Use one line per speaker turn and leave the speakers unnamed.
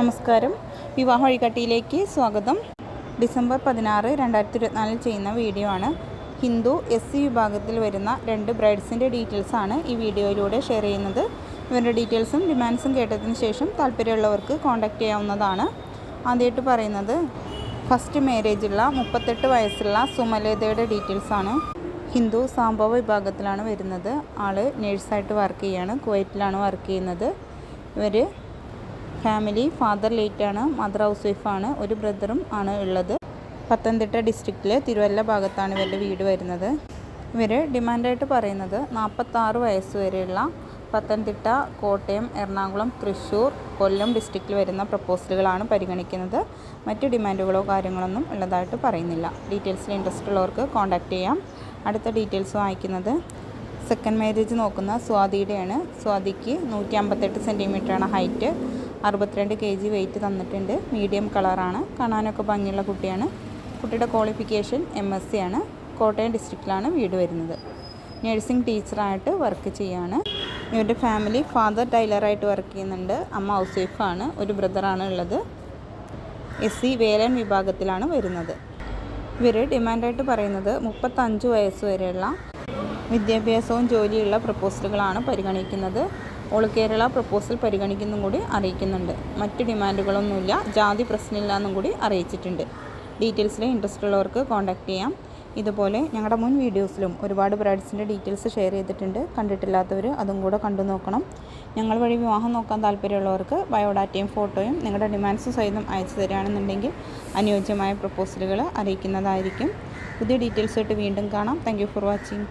നമസ്കാരം. വിവാഹ വഴികാട്ടിയിലേക്ക് സ്വാഗതം. ഡിസംബർ പതിനാറ് രണ്ടായിരത്തി ഇരുപത്തിനാലിൽ ചെയ്യുന്ന വീഡിയോ ആണ്. ഹിന്ദു എസ് സി വിഭാഗത്തിൽ വരുന്ന രണ്ട് ബ്രൈഡ്സിന്റെ ഡീറ്റെയിൽസ് ആണ് ഈ വീഡിയോയിലൂടെ ഷെയർ ചെയ്യുന്നത്. ഇവരുടെ ഡീറ്റെയിൽസും ഡിമാൻഡ്സും കേട്ടതിന് ശേഷം താല്പര്യമുള്ളവർക്ക് കോൺടാക്റ്റ് ചെയ്യാവുന്നതാണ്. ആദ്യമായിട്ട് പറയുന്നത് ഫസ്റ്റ് മാരേജുള്ള മുപ്പത്തെട്ട് വയസ്സുള്ള സുമലേതയുടെ ഡീറ്റെയിൽസ് ആണ്. ഹിന്ദു സാംഭവ വിഭാഗത്തിലാണ് വരുന്നത്. ആൾ നേഴ്സായിട്ട് വർക്ക് ചെയ്യാണ്. കുവൈറ്റിലാണ് വർക്ക് ചെയ്യുന്നത്. ഇവർ ഫാമിലി ഫാദർ ലേറ്റ് ആണ് മദർ ഹൗസ് വൈഫാണ് ഒരു ബ്രദറും ആണ് ഉള്ളത്. പത്തനംതിട്ട ഡിസ്ട്രിക്റ്റിലെ തിരുവല്ല ഭാഗത്താണ് ഇവരുടെ വീട് വരുന്നത്. ഇവർ ഡിമാൻഡായിട്ട് പറയുന്നത് നാൽപ്പത്താറ് വയസ്സ് വരെയുള്ള പത്തനംതിട്ട കോട്ടയം എറണാകുളം തൃശ്ശൂർ കൊല്ലം ഡിസ്ട്രിക്റ്റിൽ വരുന്ന പ്രപ്പോസലുകളാണ് പരിഗണിക്കുന്നത്. മറ്റ് ഡിമാൻഡുകളോ കാര്യങ്ങളൊന്നും ഉള്ളതായിട്ട് പറയുന്നില്ല. ഡീറ്റെയിൽസിൽ ഇൻട്രസ്റ്റ് ഉള്ളവർക്ക് കോൺടാക്റ്റ് ചെയ്യാം. അടുത്ത ഡീറ്റെയിൽസ് വായിക്കുന്നത് സെക്കൻഡ് മാരേജ് നോക്കുന്ന സ്വാതിയുടെയാണ്. സ്വാതിക്ക് നൂറ്റി അമ്പത്തെട്ട് സെന്റിമീറ്ററാണ് ഹൈറ്റ് അറുപത്തിരണ്ട് കെ ജി വെയിറ്റ് തന്നിട്ടുണ്ട്. മീഡിയം കളറാണ് കാണാനൊക്കെ ഭംഗിയുള്ള കുട്ടിയാണ്. കുട്ടിയുടെ ക്വാളിഫിക്കേഷൻ എം എസ് സി ആണ്. കോട്ടയം ഡിസ്ട്രിക്റ്റിലാണ് വീട് വരുന്നത്. നഴ്സിംഗ് ടീച്ചറായിട്ട് വർക്ക് ചെയ്യാണ്. ഇവരുടെ ഫാമിലി ഫാദർ ടൈലറായിട്ട് വർക്ക് ചെയ്യുന്നുണ്ട്. അമ്മ ഹൗസ് വൈഫാണ് ഒരു ബ്രദറാണ് ഉള്ളത്. എസ് സി വേലൻ വിഭാഗത്തിലാണ് വരുന്നത്. ഇവർ ഡിമാൻഡായിട്ട് പറയുന്നത് മുപ്പത്തഞ്ച് വയസ്സ് വരെയുള്ള വിദ്യാഭ്യാസവും ജോലിയുള്ള പ്രപ്പോസലുകളാണ് പരിഗണിക്കുന്നത്. ഓൾ കേരള പ്രപ്പോസൽ പരിഗണിക്കുന്നതും കൂടി അറിയിക്കുന്നുണ്ട്. മറ്റ് ഡിമാൻഡുകളൊന്നുമില്ല. ജാതി പ്രശ്നമില്ല എന്നും കൂടി അറിയിച്ചിട്ടുണ്ട്. ഡീറ്റെയിൽസിൽ ഇൻട്രസ്റ്റ് ഉള്ളവർക്ക് കോൺടാക്ട് ചെയ്യാം. ഇതുപോലെ ഞങ്ങളുടെ മുൻ വീഡിയോസിലും ഒരുപാട് ബ്രൈഡ്സിന്റെ ഡീറ്റെയിൽസ് ഷെയർ ചെയ്തിട്ടുണ്ട്. കണ്ടിട്ടില്ലാത്തവർ അതും കൂടെ കണ്ടു നോക്കണം. ഞങ്ങൾ വഴി വിവാഹം നോക്കാൻ താല്പര്യമുള്ളവർക്ക് ബയോഡാറ്റയും ഫോട്ടോയും നിങ്ങളുടെ ഡിമാൻഡ്സ് സഹിതം അയച്ചു തരികയാണെന്നുണ്ടെങ്കിൽ അനുയോജ്യമായ പ്രപ്പോസലുകൾ അറിയിക്കുന്നതായിരിക്കും. പുതിയ ഡീറ്റെയിൽസായിട്ട് വീണ്ടും കാണാം. Thank for watching